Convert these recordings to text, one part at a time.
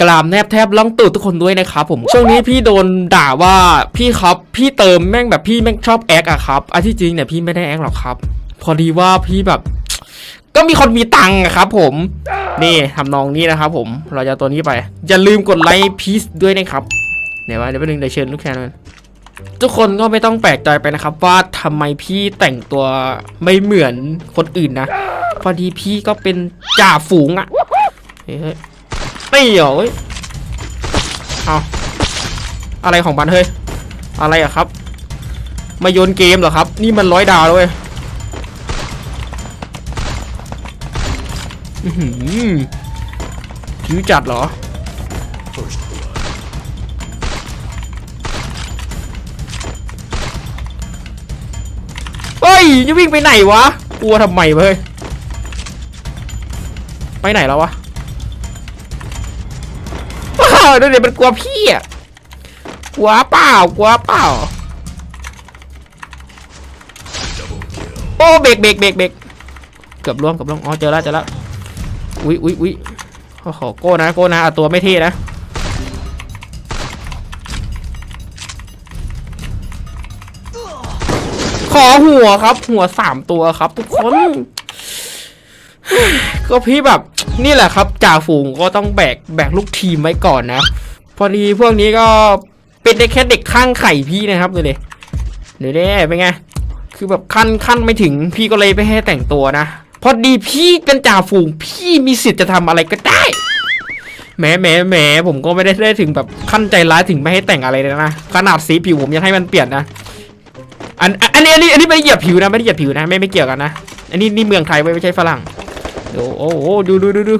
กรามแนบแทบล่องตูดทุกคนด้วยนะครับผมช่วงนี้พี่โดนด่าว่าพี่ครับพี่เติมแม่งแบบพี่แม่งชอบแอคอะครับอันที่จริงเนี่ยพี่ไม่ได้แอคหรอกครับ พอดีว่าพี่แบบ ก็มีคนมีตังค์อะครับผมนี่ทำนองนี้นะครับผมเราจะตัวนี้ไป อย่าลืมกดไลค์พีซด้วยนะครับเดี๋ยวว่าเดี๋ยวไปหนึ่งเดี๋ยวเชิญลูกแคนมาทุกคนก็ไม่ต้องแปลกใจไปนะครับ ว่าทำไมพี่แต่งตัวไม่เหมือนคนอื่นนะ พอดีพี่ก็เป็นจ่าฝูงอะเฮ้ย ไม่เหรอเว้ยเอาอะไรของมันเฮ้ย อะไรอะครับ มาโยนเกมเหรอครับ นี่มันร้อยดาวแล้วเว้ยอื้อหือผิวจัดเหรอ เฮ้ย จะวิ่งไปไหนวะ กลัวทำไมเว้ย ไปไหนแล้ววะ ว้าวดูดิมันกลัวพี่อะกลัวเปล่ากลัวเปล่า โอ้เบรกเบรกเบรกเบรกเกือบล่วงเกือบล่วงอ๋อเจอแล้วเจอแล้วอุ๊ยอุ๊ยอุ๊ยโอ้โหโก้นะโก้นะเอาตัวไม่เท่นะขอหัวครับ หัวสามตัวครับ ทุกคน ก็พี่แบบ นี่แหละครับจ่าฝูงก็ต้องแบกแบกลูกทีมไว้ก่อนนะ พอดีพวกนี้ก็เป็นได้แค่เด็กข้างไข่พี่นะครับดูดิเดี๋ยวนี้เป็นไง คือแบบขั้นขั้นไม่ถึงพี่ก็เลยไปให้แต่งตัวนะ พอดีพี่เป็นจ่าฝูงพี่มีสิทธิ์จะทำอะไรก็ได้แหมแหมแหมผมก็ไม่ได้ได้ถึงแบบขั้นใจร้ายถึงไม่ให้แต่งอะไรเลยนะขนาดสีผิวผมยังให้มันเปลี่ยนนะอันอันนี้อันนี้อันนี้ไม่ได้เหยียบผิวนะไม่ได้เหยียบผิวนะไม่ไม่เกี่ยวกันนะอันนี้นี่เมืองไทยไม่ใช่ฝรั่ง ดูโอ้โหดูดูดูดู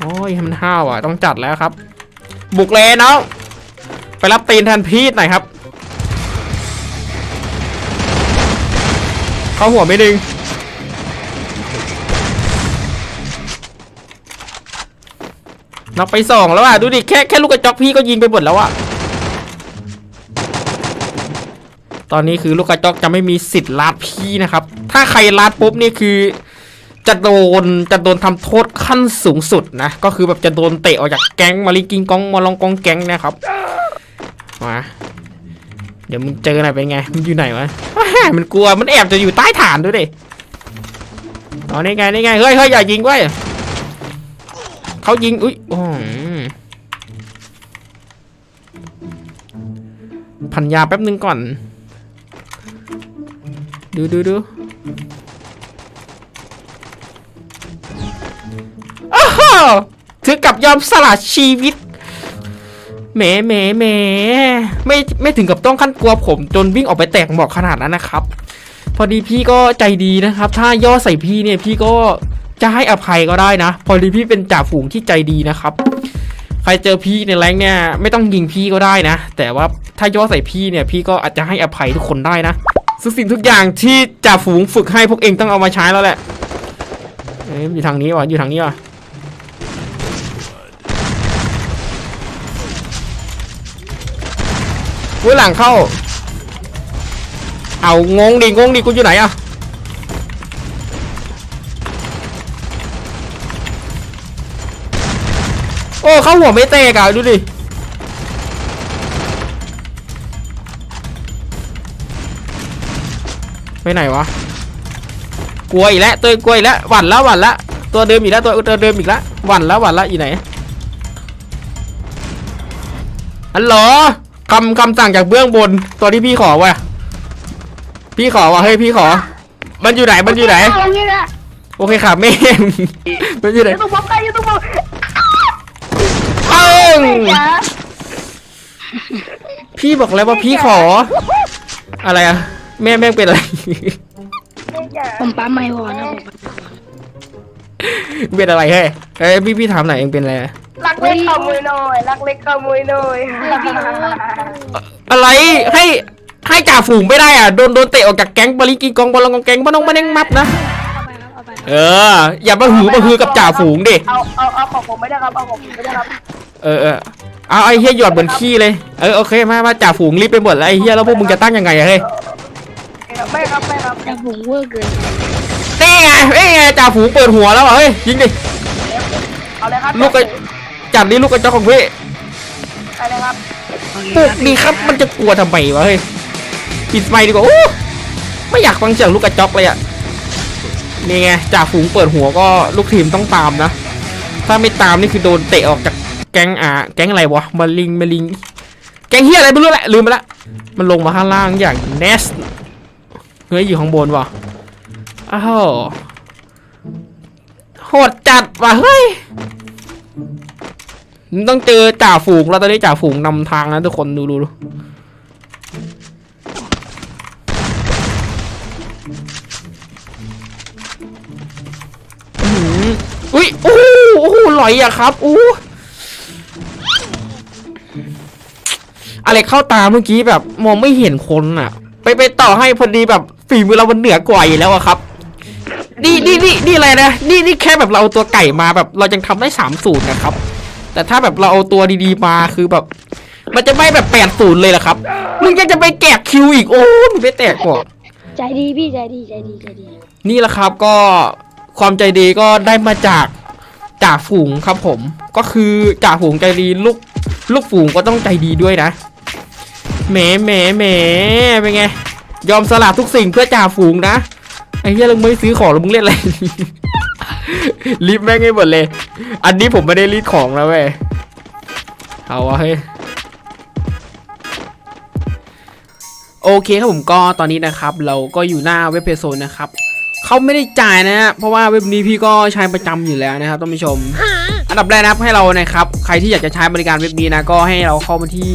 โอ้ยมันห้าวอะ ต้องจัดแล้วครับ บุกเลยน้องไปรับตีนแทนพีทหน่อยครับ เข้าหัวไม่ดึงน็อกไปสองแล้วอะ ดูดิ แค่แค่ลูกกระจอกพี่ก็ยิงไปหมดแล้วอะ ตอนนี้คือลูกกระจอกจะไม่มีสิทธิ์ลาดพี่นะครับ ถ้าใครลาดปุ๊บนี่คือ จะโดนจะโดนทำโทษขั้นสูงสุดนะ ก็คือแบบจะโดนเตะออกจากแก๊งมาลิกิงกองมาลองกองแก๊งนะครับมาเดี๋ยวมึงเจอหน่อยเป็นไงมันอยู่ไหนวะมันกลัวมันแอบจะอยู่ใต้ฐานด้วยดิอ๋อนี่ไงนี่ไงเฮ้ยเฮ้ยอย่ายิงเว้ยเขายิงอุ้ยพันยาแป๊บนึงก่อน ดูดูดู ถึงกับยอมสละชีวิตแหมแหมแหมไม่ไม่ถึงกับต้องขั้นกลัวผมจนวิ่งออกไปแตกหมอกขนาดนั้นนะครับ พอดีพี่ก็ใจดีนะครับ ถ้าย่อใส่พี่เนี่ยพี่ก็จะให้อภัยก็ได้นะ พอดีพี่เป็นจ่าฝูงที่ใจดีนะครับ ใครเจอพี่ในแรงเนี่ยไม่ต้องยิงพี่ก็ได้นะ แต่ว่าถ้าย่อใส่พี่เนี่ยพี่ก็อาจจะให้อภัยทุกคนได้นะทุกสิ่งทุกอย่างที่จ่าฝูงฝึกให้พวกเองต้องเอามาใช้แล้วแหละอยู่ทางนี้วะอยู่ทางนี้วะ อุ้ยหลังเข้า เอางงดิงงดิกูอยู่ไหนอะโอ้เข้าหัวไม่เตะอะดูดิไปไหนวะกลัวอีกแล้วตัวกลัวอีกแล้วหวั่นแล้วหวั่นแล้วตัวเดิมอีกแล้วตัวตัวเดิมอีกแล้วหวั่นแล้วหวั่นแล้วอยู่ไหนฮัลโหล คำคำสั่งจากเบื้องบนตัวที่พี่ขอวะพี่ขอวะเฮ้ยพี่ขอ มันอยู่ไหนมันอยู่ไหน เอางี้นะโอเคค่ะแม่งมันอยู่ไหนยูทูบผมไปยูทูบผมเอ้งจ๋าพี่บอกแล้วว่าพี่ขอ อะไรอะแม่แม่งเป็นอะไรผมปั๊มไม่วอนะผมเป็นอะไรเฮ้ยเอ้ยพี่พี่ถามหน่อยเองเป็นอะไร รักเล็กขโมยหน่อยรักเล็กขโมยหน่อยอะไรให้ให้จ่าฝูงไม่ได้อะโดนโดนเตะออกจากแก๊งบริกีกองบอลงกองแก๊งบ้านงบ้านเองมับนะเออ อย่ามาหือมาฮือกับจ่าฝูงดิเอาเอาเอาของผมไม่ได้ครับเอาของผมไม่ได้ครับเออเออเอาไอ้เฮียหยอดเหมือนขี้เลยเออโอเคมามาจ่าฝูงรีบไปหมดแล้วไอ้เฮียแล้วพวกมึงจะตั้งยังไงอะเฮ้ยไม่ครับไม่ครับแต่ผมเวอร์เกินนี่ไงนี่ไงจ่าฝูงเปิดหัวแล้วอะเฮ้ยยิงดิเอาเลยครับลูกไอ้ จัดนี่ลูกกระจอกของพี่อะไรครับปลุกดีครับมันจะกลัวทำไมวะเฮ้ยปิดไมค์ดีกว่าโอ้ไม่อยากฟังเสียงลูกกระจอกเลยอะนี่ไงจ่าฝูงเปิดหัวก็ลูกทีมต้องตามนะ ถ้าไม่ตามนี่คือโดนเตะออกจากแก๊งอ่าแก๊งอะไรวะมาลิงมาลิง แก๊งเฮียอะไรไม่รู้แหละลืมไปละมันลงมาข้างล่างอย่างเนสเฮ้ยอยู่ข้างบนวะอ้าวโหดจัดว่ะเฮ้ยมัน ต้องเจอจ่าฝูงแล้วตอนนี้จ่าฝูงนำทางนะทุกคนดูดูดูอืมอุ้ยโอ้โหโอ้โหลอยอะครับอู้อะไรเข้าตาเมื่อกี้แบบมองไม่เห็นคนอะไปไปต่อให้พอดีแบบฝีมือเรามันเหนือกว่าอยู่แล้วอะครับนี่นี่นี่นี่อะไรนะนี่นี่แค่แบบเราเอาตัวไก่มาแบบเรายังทำได้สามสูตรนะครับ แต่ถ้าแบบเราเอาตัวดีๆมาคือแบบ มันจะไม่แบบแปดศูนย์เลยเหรอครับมึงยังจะไปแกะคิวอีกโอ้มึงไปแตกก่อนใจดีพี่ใจดีใจดีใจดี นี่แหละครับก็ความใจดีก็ได้มาจากจ่าฝูงครับผม ก็คือจ่าฝูงใจดีลูกลูกฝูงก็ต้องใจดีด้วยนะแหมแหมแหมเป็นไง ยอมสละทุกสิ่งเพื่อจ่าฝูงนะไอ้เหี้ยเราไม่ซื้อของแล้วมึงเล่นอะไรรีบแม่งให้หมดเลย อันนี้ผมไม่ได้รีดของแล้วเว้ย เอาวะเฮ้ยโอเคครับผมก็ตอนนี้นะครับ เราก็อยู่หน้าเว็บเพจโซนนะครับเขาไม่ได้จ่ายนะฮะเพราะว่าเว็บนี้พี่ก็ใช้ประจำอยู่แล้วนะครับท่านผู้ชม อันดับแรกนะครับให้เรานะครับใครที่อยากจะใช้บริการเว็บนี้นะก็ให้เราเข้ามาที่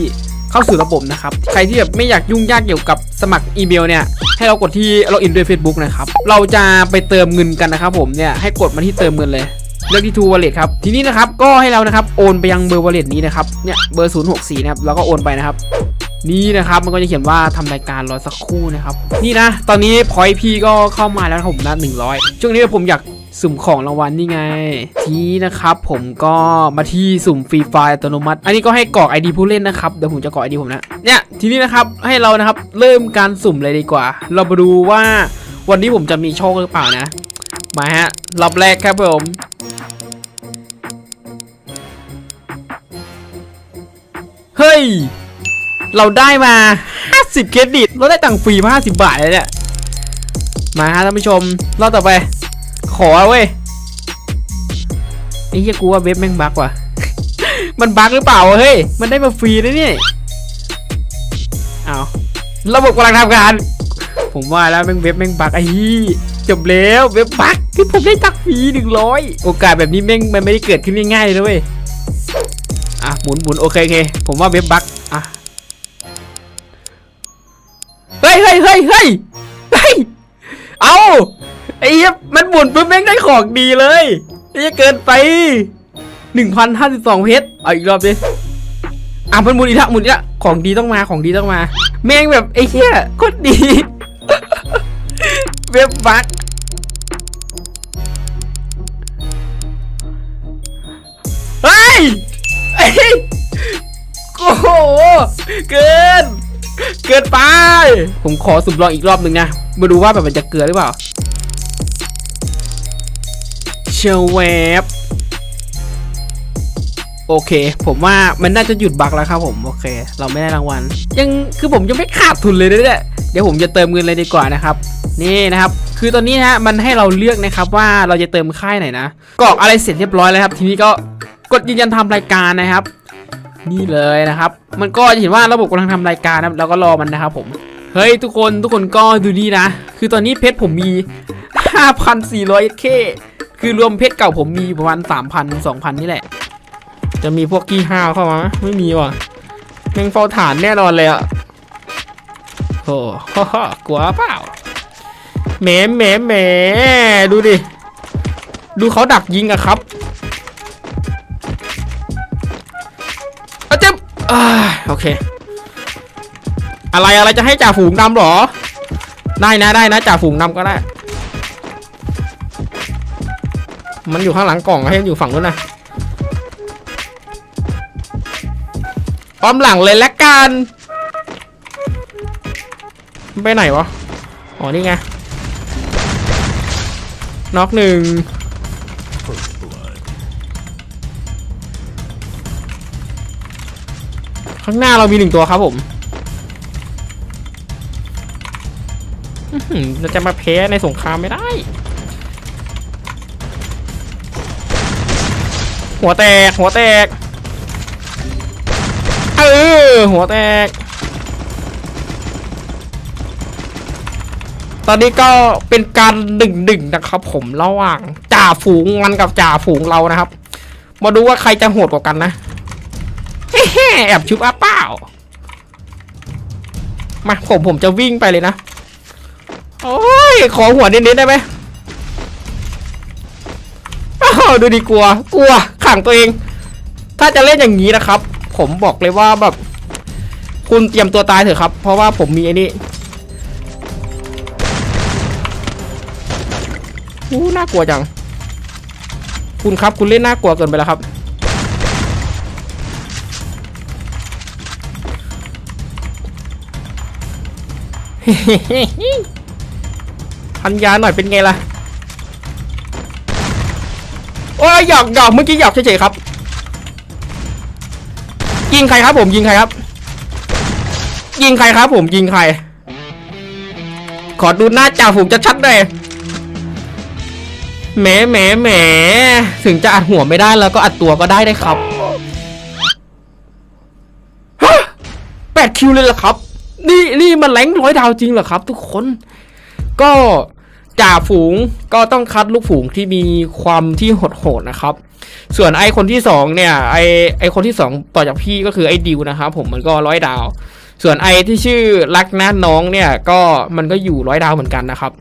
เข้าสู่ระบบนะครับ ใครที่แบบไม่อยากยุ่งยากเกี่ยวกับสมัครอีเมลเนี่ย ให้เรากดที่ล็อกอินด้วย Facebook นะครับ เราจะไปเติมเงินกันนะครับผมเนี่ยให้กดมาที่เติมเงินเลย เลือกที่ True Wallet ครับ ทีนี้นะครับก็ให้เรานะครับโอนไปยังเบอร์ Wallet นี้นะครับ เนี่ยเบอร์ 064 นะครับ แล้วก็โอนไปนะครับ นี่นะครับมันก็จะเขียนว่าทำรายการรอสักครู่นะครับ นี่นะ ตอนนี้พอยพี่ก็เข้ามาแล้วนะครับผมนะ100ช่วงนี้ผมอยากสุ่มของรางวัลนี่ไง ทีนี้นะครับ ผมก็มาที่สุ่มฟรีไฟล์อัตโนมัติ อันนี้ก็ให้กรอก ID ผู้เล่นนะครับ เดี๋ยวผมจะกรอก ID ผมนะ เนี่ยทีนี้นะครับให้เรานะครับเริ่มการสุ่มเลยดีกว่า เรามาดูว่าวันนี้ผมจะมีโชคหรือเปล่านะ มาฮะรอบแรกครับผม เฮ้ยเราได้มา 50 เครดิต เราได้ตังค์ฟรีมา50 บาทเลยเนี่ย มาฮะท่านผู้ชม รอบต่อไป ขอเว้ยไอ้เหี้ยกูว่าเว็บแม่งบั๊กว่ะ มันบั๊กหรือเปล่าวะเฮ้ย มันได้มาฟรีนะเนี่ยเอาระบบกำลังทำงาน ผมว่าแล้วแม่งเว็บแม่งบั๊กไอ้ยี่จบแล้วเว็บบั๊กคือผมได้ตังค์ฟรีหนึ่งร้อยโอกาสแบบนี้แม่งมันไม่ได้เกิดขึ้นง่ายๆเลยนะเว้ย อะหมุนหมุนโอเคโอเคผมว่าเว็บบั๊กอะเฮ้ยเฮ้ยเฮ้ยเฮ้ยเฮ้ยเอาไอ้เหี้ยมันหมุนปุ๊บแม่งได้ของดีเลยไอ้เหี้ยเกินไปหนึ่งพันห้าสิบสองเพชรเอาอีกรอบดิอะมันหมุนอีกล้วหมุนอีกล้วของดีต้องมาของดีต้องมา แม่งแบบไอ้เหี้ยโคตรดี เว็บบั๊กเฮ้ย โอ้โห เกิน เกินไป ผมขอสุ่มลองอีกรอบหนึ่งนะ มาดูว่าแบบมันจะเกินหรือเปล่า เชลเวฟโอเค ผมว่ามันน่าจะหยุดบักแล้วครับผม โอเค เราไม่ได้รางวัล ยังคือผมยังไม่ขาดทุนเลยเนี่ยเดี๋ยวผมจะเติมเงินเลยดีกว่านะครับ นี่นะครับ คือตอนนี้นะฮะมันให้เราเลือกนะครับว่าเราจะเติมค่ายไหนนะกรอกอะไรเสร็จเรียบร้อยแล้วครับ ทีนี้ก็ กดยืนยันทำรายการนะครับ นี่เลยนะครับ มันก็จะเห็นว่าระบบกำลังทำรายการนะครับแล้วก็รอมันนะครับผมเฮ้ยทุกคนทุกคนก็ดูนี่นะ คือตอนนี้เพชรผมมี 5,400เคคือรวมเพชรเก่าผมมีประมาณ 3,000 2,000 นี่แหละ จะมีพวกกี้ห้าวเข้ามาไม่มีว่ะแม่งเฝ้าฐานแน่นอนเลยอะโอ้โหกลัวเปล่าแหมแหมแหมดูดิ ดูเขาดักยิงอะครับ โอเค อะไรอะไรจะให้จ่าฝูงนำหรอ ได้นะได้นะจ่าฝูงนำก็ได้ มันอยู่ข้างหลังกล่องให้มันอยู่ฝั่งนู้นนะอ้อมหลังเลยละกันไปไหนวะ อ๋อ นี่ไง น็อกหนึ่ง ข้างหน้าเรามีหนึ่งตัวครับผมเราจะมาแพ้ในสงครามไม่ได้ หัวแตก หัวแตก เออ หัวแตก ตอนนี้ก็เป็นการดึงดึงนะครับผมระหว่างจ่าฝูงมันกับจ่าฝูงเรานะครับ มาดูว่าใครจะโหดกว่ากันนะ แอบชุบอาเปล่ามาผมผมจะวิ่งไปเลยนะ โอ้ย ขอหัวนิดๆได้ไหมอ้าวดูดีกลัว กลัว ขังตัวเอง ถ้าจะเล่นอย่างนี้นะครับ ผมบอกเลยว่าแบบ คุณเตรียมตัวตายเถอะครับ เพราะว่าผมมีไอ้นี่อู้น่ากลัวจัง คุณครับคุณเล่นน่ากลัวเกินไปแล้วครับ พันยาหน่อยเป็นไงล่ะ โอ้ยหยอกหยอกเมื่อกี้หยอกเฉยๆครับ ยิงใครครับผมยิงใครครับ ยิงใครครับผมยิงใคร ขอดูหน้าจ่าผมจะชัดๆหน่อยแหมแหมแหมถึงจะอัดหัวไม่ได้แล้วก็อัดตัวก็ได้ได้ครับแปดคิวเลยเหรอครับ นี่นี่มันแรงร้อยดาวจริงเหรอครับ ทุกคน ก็จ่าฝูงก็ต้องคัดลูกฝูงที่มีความที่โหดๆนะครับ ส่วนไอคนที่สองเนี่ยไอไอคนที่สองต่อจากพี่ก็คือไอดิวนะครับผมมันก็ร้อยดาว ส่วนไอที่ชื่อรักนะน้องเนี่ยก็มันก็อยู่ร้อยดาวเหมือนกันนะครับ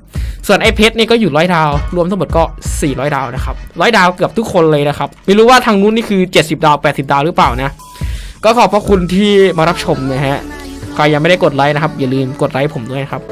ส่วนไอเพชรนี่ก็อยู่ร้อยดาว รวมทั้งหมดก็ 400 ดาวนะครับร้อยดาวเกือบทุกคนเลยนะครับไม่รู้ว่าทางนู้นนี่คือ 70 ดาว 80 ดาวหรือเปล่านะ ก็ขอบพระคุณที่มารับชมนะฮะ ใครยังไม่ได้กดไลค์นะครับอย่าลืมกดไลค์ผมด้วยครับ